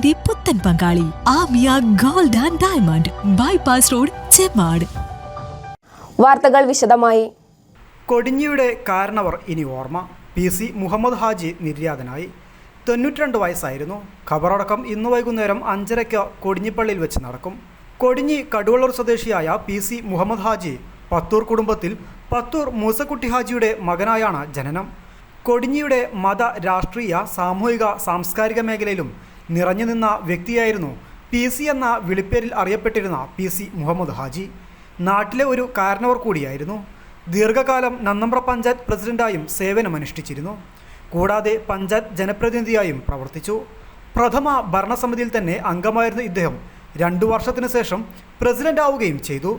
വിവാഹത്തിന്റെ പുത്തൻ പങ്കാളി Amiya gold and diamond bypass road Chemmad. വാർത്തകൾ വിശദമായി. കൊടിഞ്ഞിയുടെ കാരണവർ ഇനി ഓർമ്മ. പി സി മുഹമ്മദ് ഹാജി നിര്യാതനായി. തൊണ്ണൂറ്റിരണ്ട് വയസ്സായിരുന്നു. ഖബറടക്കം ഇന്ന് വൈകുന്നേരം അഞ്ചരയ്ക്ക് കൊടിഞ്ഞിപ്പള്ളിയിൽ വെച്ച് നടക്കും. കൊടിഞ്ഞി കടുവള്ളൂർ സ്വദേശിയായ പി സി മുഹമ്മദ് ഹാജി പത്തൂർ കുടുംബത്തിൽ പത്തൂർ മൂസക്കുട്ടി ഹാജിയുടെ മകനായാണ് ജനനം. കൊടിഞ്ഞിയുടെ മത രാഷ്ട്രീയ സാമൂഹിക സാംസ്കാരിക മേഖലയിലും നിറഞ്ഞു നിന്ന വ്യക്തിയായിരുന്നു പി സി എന്ന വിളിപ്പേരിൽ അറിയപ്പെട്ടിരുന്ന പി സി മുഹമ്മദ് ഹാജി. നാട്ടിലെ ഒരു കാരണവർ കൂടിയായിരുന്നു. ദീർഘകാലം നന്നമ്പ്ര പഞ്ചായത്ത് പ്രസിഡന്റായും സേവനമനുഷ്ഠിച്ചിരുന്നു. കൂടാതെ പഞ്ചായത്ത് ജനപ്രതിനിധിയായും പ്രവർത്തിച്ചു. പ്രഥമ ഭരണസമിതിയിൽ തന്നെ അംഗമായിരുന്ന ഇദ്ദേഹം. രണ്ടു വർഷത്തിനു ശേഷം പ്രസിഡന്റ് ആവുകയും ചെയ്തു.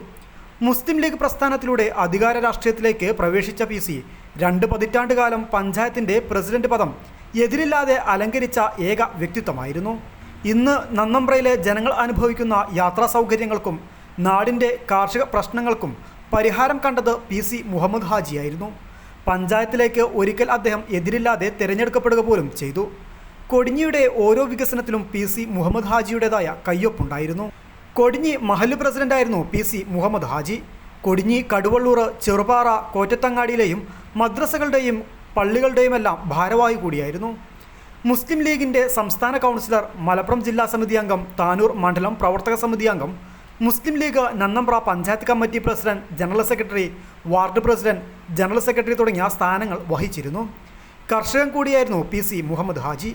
മുസ്ലിം ലീഗ് പ്രസ്ഥാനത്തിലൂടെ അധികാര രാഷ്ട്രീയത്തിലേക്ക് പ്രവേശിച്ച പി സി രണ്ട് പതിറ്റാണ്ട് കാലം പഞ്ചായത്തിന്റെ പ്രസിഡന്റ് പദം എതിരില്ലാതെ അലങ്കരിച്ച ഏക വ്യക്തിത്വമായിരുന്നു. ഇന്ന് നന്നമ്പ്രയിലെ ജനങ്ങൾ അനുഭവിക്കുന്ന യാത്രാ സൗകര്യങ്ങൾക്കും നാടിന്റെ കാർഷിക പ്രശ്നങ്ങൾക്കും പരിഹാരം കണ്ടത് പി സി മുഹമ്മദ് ഹാജിയായിരുന്നു പഞ്ചായത്തിലേക്ക് ഒരിക്കൽ അദ്ദേഹം എതിരില്ലാതെ തിരഞ്ഞെടുക്കപ്പെടുക പോലും ചെയ്തു. കൊടിഞ്ഞിയുടെ ഓരോ വികസനത്തിലും പി സി മുഹമ്മദ് ഹാജിയുടേതായ കയ്യൊപ്പുണ്ടായിരുന്നു. കൊടിഞ്ഞി മഹല്ല് പ്രസിഡന്റായിരുന്നു പി സി മുഹമ്മദ് ഹാജി. കൊടിഞ്ഞി കടുവള്ളൂർ ചെറുപാറ കോറ്റത്തങ്ങാടിയിലെയും മദ്രസകളുടെയും പള്ളികളുടെയുമെല്ലാം ഭാരവാഹി കൂടിയായിരുന്നു. മുസ്ലിം ലീഗിന്റെ സംസ്ഥാന കൗൺസിലർ മലപ്പുറം ജില്ലാ സമിതി അംഗം താനൂർ മണ്ഡലം പ്രവർത്തക സമിതി അംഗം Muslim League Nannambra panchayat committee president general secretary ward president general secretary തുടങ്ങിയ സ്ഥാനങ്ങൾ വഹിച്ചിരുന്നു. കർഷകൻ കൂടിയായിരുന്നു പി സി മുഹമ്മദ് ഹാജി.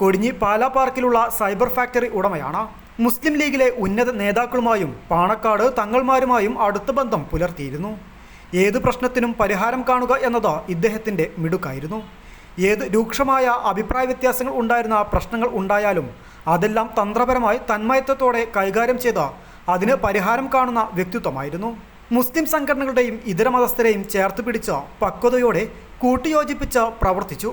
കൊടിഞ്ഞി പാലാ പാർക്കിലുള്ള സൈബർ ഫാക്ടറി ഉടമയാണ്. മുസ്ലിം ലീഗിലെ ഉന്നത നേതാക്കളുമായും പാണക്കാട് തങ്ങൾമാരുമായും അടുത്ത ബന്ധം പുലർത്തിയിരുന്നു. ഏത് പ്രശ്നത്തിനും പരിഹാരം കാണുക എന്നത് ഇദ്ദേഹത്തിന്റെ മിടുക്കായിരുന്നു. ഏത് രൂക്ഷമായ അഭിപ്രായ വ്യത്യാസങ്ങൾ ഉണ്ടായിരുന്ന പ്രശ്നങ്ങൾ ഉണ്ടായാലും അതെല്ലാം തന്ത്രപരമായി തന്മയത്വത്തോടെ കൈകാര്യം ചെയ്ത അതിന് പരിഹാരം കാണുന്ന വ്യക്തിത്വമായിരുന്നു. മുസ്ലിം സംഘടനകളുടെയും ഇതര മതസ്ഥരെയും ചേർത്ത് പിടിച്ച് പക്വതയോടെ കൂട്ടിയോജിപ്പിച്ച് പ്രവർത്തിച്ചു.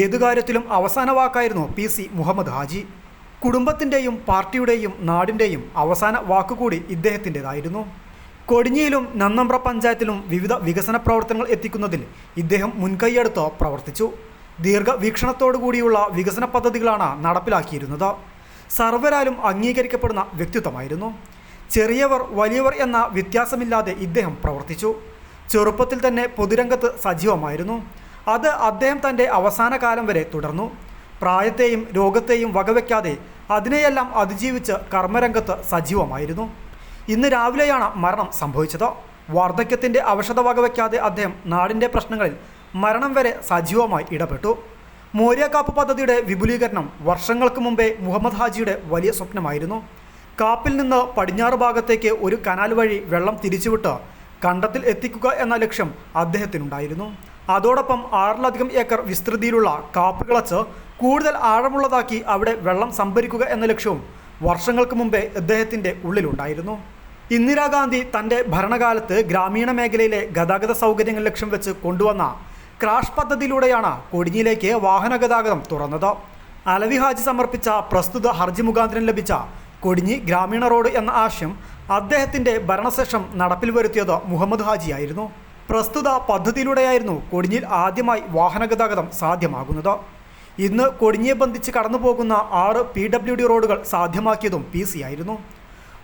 ഏതു കാര്യത്തിലും അവസാന വാക്കായിരുന്നു പി സി മുഹമ്മദ് ഹാജി. കുടുംബത്തിന്റെയും പാർട്ടിയുടെയും നാടിന്റെയും അവസാന വാക്കുകൂടി ഇദ്ദേഹത്തിന്റെതായിരുന്നു. കൊടിഞ്ഞിയിലും നന്നമ്പ്ര പഞ്ചായത്തിലും വിവിധ വികസന പ്രവർത്തനങ്ങൾ എത്തിക്കുന്നതിൽ ഇദ്ദേഹം മുൻകൈയെടുത്ത് പ്രവർത്തിച്ചു. ദീർഘവീക്ഷണത്തോടു കൂടിയുള്ള വികസന പദ്ധതികളാണ് നടപ്പിലാക്കിയിരുന്നത്. സർവരാലും അംഗീകരിക്കപ്പെടുന്ന വ്യക്തിത്വമായിരുന്നു. ചെറിയവർ വലിയവർ എന്ന വ്യത്യാസമില്ലാതെ ഇദ്ദേഹം പ്രവർത്തിച്ചു. ചെറുപ്പത്തിൽ തന്നെ പൊതുരംഗത്ത് സജീവമായിരുന്നു. അത് അദ്ദേഹം തന്റെ അവസാന കാലം വരെ തുടർന്നു. പ്രായത്തെയും രോഗത്തെയും വകവെക്കാതെ അതിനെയെല്ലാം അതിജീവിച്ച് കർമ്മരംഗത്ത് സജീവമായിരുന്നു. ഇന്ന് രാവിലെയാണ് മരണം സംഭവിച്ചത്. വാർദ്ധക്യത്തിന്റെ അവശത വകവയ്ക്കാതെ അദ്ദേഹം നാടിന്റെ പ്രശ്നങ്ങളിൽ മരണം വരെ സജീവമായി ഇടപെട്ടു. മോര്യാക്കാപ്പ് പദ്ധതിയുടെ വിപുലീകരണം വർഷങ്ങൾക്ക് മുമ്പേ മുഹമ്മദ് ഹാജിയുടെ വലിയ സ്വപ്നമായിരുന്നു. കാപ്പിൽ നിന്ന് പടിഞ്ഞാറ് ഭാഗത്തേക്ക് ഒരു കനാൽ വഴി വെള്ളം തിരിച്ചുവിട്ട് കണ്ടത്തിൽ എത്തിക്കുക എന്ന ലക്ഷ്യം അദ്ദേഹത്തിനുണ്ടായിരുന്നു. അതോടൊപ്പം ആറിലധികം ഏക്കർ വിസ്തൃതിയിലുള്ള കാപ്പ് കിളച്ച് കൂടുതൽ ആഴമുള്ളതാക്കി അവിടെ വെള്ളം സംഭരിക്കുക എന്ന ലക്ഷ്യവും വർഷങ്ങൾക്ക് മുമ്പേ അദ്ദേഹത്തിന്റെ ഉള്ളിലുണ്ടായിരുന്നു. ഇന്ദിരാഗാന്ധി തന്റെ ഭരണകാലത്ത് ഗ്രാമീണ മേഖലയിലെ ഗതാഗത സൗകര്യങ്ങൾ ലക്ഷ്യം വെച്ച് കൊണ്ടുവന്ന ക്രാഷ് പദ്ധതിയിലൂടെയാണ് കൊടിഞ്ഞിയിലേക്ക് വാഹന ഗതാഗതം തുറന്നത്. അലവി ഹാജി സമർപ്പിച്ച പ്രസ്തുത ഹർജി മുഖാന്തരം ലഭിച്ച കൊടിഞ്ഞി ഗ്രാമീണ റോഡ് എന്ന ആശയം അദ്ദേഹത്തിന്റെ ഭരണശേഷം നടപ്പിൽ വരുത്തിയത് മുഹമ്മദ് ഹാജിയായിരുന്നു പ്രസ്തുത പദ്ധതിയിലൂടെയായിരുന്നു കൊടിഞ്ഞിൽ ആദ്യമായി വാഹന ഗതാഗതം സാധ്യമാകുന്നത്. ഇന്ന് കൊടിഞ്ഞിയെ ബന്ധിച്ച് കടന്നു പോകുന്ന ആറ് പി ഡബ്ല്യു ഡി റോഡുകൾ സാധ്യമാക്കിയതും പി സി ആയിരുന്നു.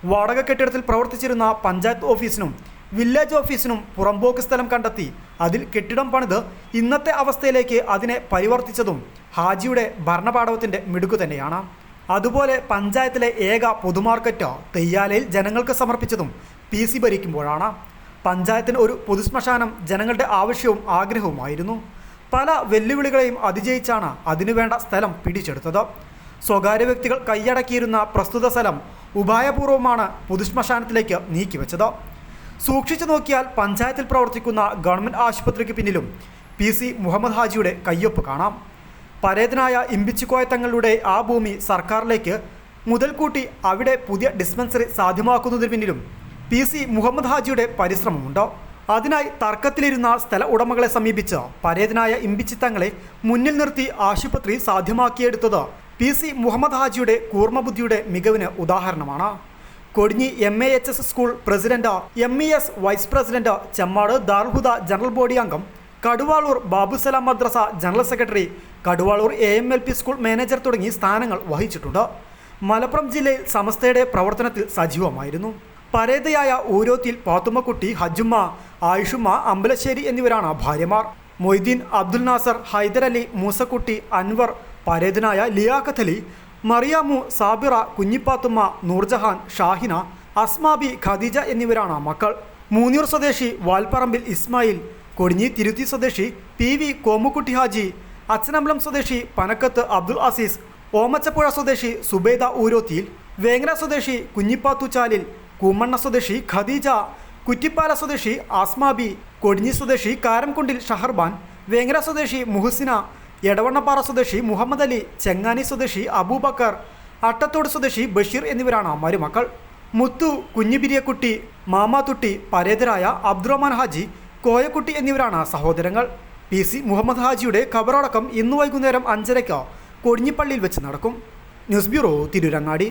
വാടക കെട്ടിടത്തിൽ പ്രവർത്തിച്ചിരുന്ന പഞ്ചായത്ത് ഓഫീസിനും വില്ലേജ് ഓഫീസിനും പുറംപോക്ക് സ്ഥലം കണ്ടെത്തി അതിൽ കെട്ടിടം പണിത് ഇന്നത്തെ അവസ്ഥയിലേക്ക് അതിനെ പരിവർത്തിച്ചതും ഹാജിയുടെ ഭരണപാഠവത്തിന്റെ മിടുക്ക് തന്നെയാണ്. അതുപോലെ പഞ്ചായത്തിലെ ഏക പൊതുമാർക്കറ്റ് തെയ്യാലയിൽ ജനങ്ങൾക്ക് സമർപ്പിച്ചതും പി സി ഭരിക്കുമ്പോഴാണ്. പഞ്ചായത്തിന് ഒരു പൊതുശ്മശാനം ജനങ്ങളുടെ ആവശ്യവും ആഗ്രഹവുമായിരുന്നു. പല വെല്ലുവിളികളെയും അതിജയിച്ചാണ് അതിനുവേണ്ട സ്ഥലം പിടിച്ചെടുത്തത്. സ്വകാര്യ വ്യക്തികൾ കൈയടക്കിയിരുന്ന പ്രസ്തുത സ്ഥലം ഉപായപൂർവമാണ് പൊതുശ്മശാനത്തിലേക്ക് നീക്കിവെച്ചത്. സൂക്ഷിച്ചു നോക്കിയാൽ പഞ്ചായത്തിൽ പ്രവർത്തിക്കുന്ന ഗവൺമെന്റ് ആശുപത്രിക്ക് പിന്നിലും പി സി മുഹമ്മദ് ഹാജിയുടെ കയ്യൊപ്പ് കാണാം. പരേതനായ ഇമ്പിച്ചുകോയത്തങ്ങളുടെ തങ്ങളുടെ ആ ഭൂമി സർക്കാരിലേക്ക് മുതൽക്കൂട്ടി അവിടെ പുതിയ ഡിസ്പെൻസറി സാധ്യമാക്കുന്നതിന് പിന്നിലും പി സി മുഹമ്മദ് ഹാജിയുടെ പരിശ്രമമുണ്ട്. അതിനായി തർക്കത്തിലിരുന്ന സ്ഥല ഉടമകളെ സമീപിച്ച് പരേതനായ ഇമ്പിച്ചിത്തങ്ങളെ മുന്നിൽ നിർത്തി ആശുപത്രി സാധ്യമാക്കിയെടുത്തത് പി സി മുഹമ്മദ് ഹാജിയുടെ കൂർമ്മബുദ്ധിയുടെ മികവിന് ഉദാഹരണമാണ്. Kodinhi M A H S school president M E S vice president Chemmad Darulhuda general body അംഗം കടുവാളൂർ ബാബുസലാം മദ്രസ general secretary Kaduvalur A M L P school manager തുടങ്ങി സ്ഥാനങ്ങൾ വഹിച്ചിട്ടുണ്ട്. മലപ്പുറം ജില്ലയിൽ സമസ്തയുടെ പ്രവർത്തനത്തിൽ സജീവമായിരുന്നു. പരേതയായ ഊരോത്തിൽ പാത്തുമ്മക്കുട്ടി ഹജുമ്മ ആയിഷുമ്മ അമ്പലശ്ശേരി എന്നിവരാണ് ഭാര്യമാർ. മൊയ്തീൻ അബ്ദുൽ നാസർ ഹൈദരലി മൂസക്കുട്ടി അൻവർ പരേതനായ ലിയാഖത്ത് അലി മറിയാമു സാബിറ കുഞ്ഞിപ്പാത്തുമ്മ നൂർജഹാൻ ഷാഹിന അസ്മാബി ഖദീജ എന്നിവരാണ് മക്കൾ. മൂന്നൂർ സ്വദേശി വാൽപ്പറമ്പിൽ ഇസ്മായിൽ കൊടിഞ്ഞി തിരുത്തി സ്വദേശി പി വി കോമുക്കുട്ടി ഹാജി അച്ഛനമ്പലം സ്വദേശി പനക്കത്ത് അബ്ദുൽ അസീസ് ഓമച്ചപ്പുഴ സ്വദേശി സുബേദ ഊരോത്തിയിൽ വേങ്ങര സ്വദേശി കുഞ്ഞിപ്പാത്തുചാലിൽ കൂമണ്ണ സ്വദേശി ഖദീജ കുറ്റിപ്പാല സ്വദേശി ആസ്മാബി കൊടിഞ്ഞി സ്വദേശി കാരംകുണ്ടിൽ ഷഹർബാൻ വേങ്ങര സ്വദേശി മുഹസിന എടവണ്ണപ്പാറ സ്വദേശി മുഹമ്മദ് അലി ചെങ്ങാനി സ്വദേശി അബൂബക്കർ അട്ടത്തോട് സ്വദേശി ബഷീർ എന്നിവരാണ് മരുമക്കൾ. മുത്തു കുഞ്ഞിബിരിയക്കുട്ടി മാമാത്തുട്ടി പരേതരായ അബ്ദുറഹ്മാൻ ഹാജി കോയക്കുട്ടി എന്നിവരാണ് സഹോദരങ്ങൾ. പി സി മുഹമ്മദ് ഹാജിയുടെ ഖബറടക്കം ഇന്ന് വൈകുന്നേരം അഞ്ചരയ്ക്ക് കൊടിഞ്ഞിപ്പള്ളിയിൽ വെച്ച് നടക്കും. News bureau Tirurangadi.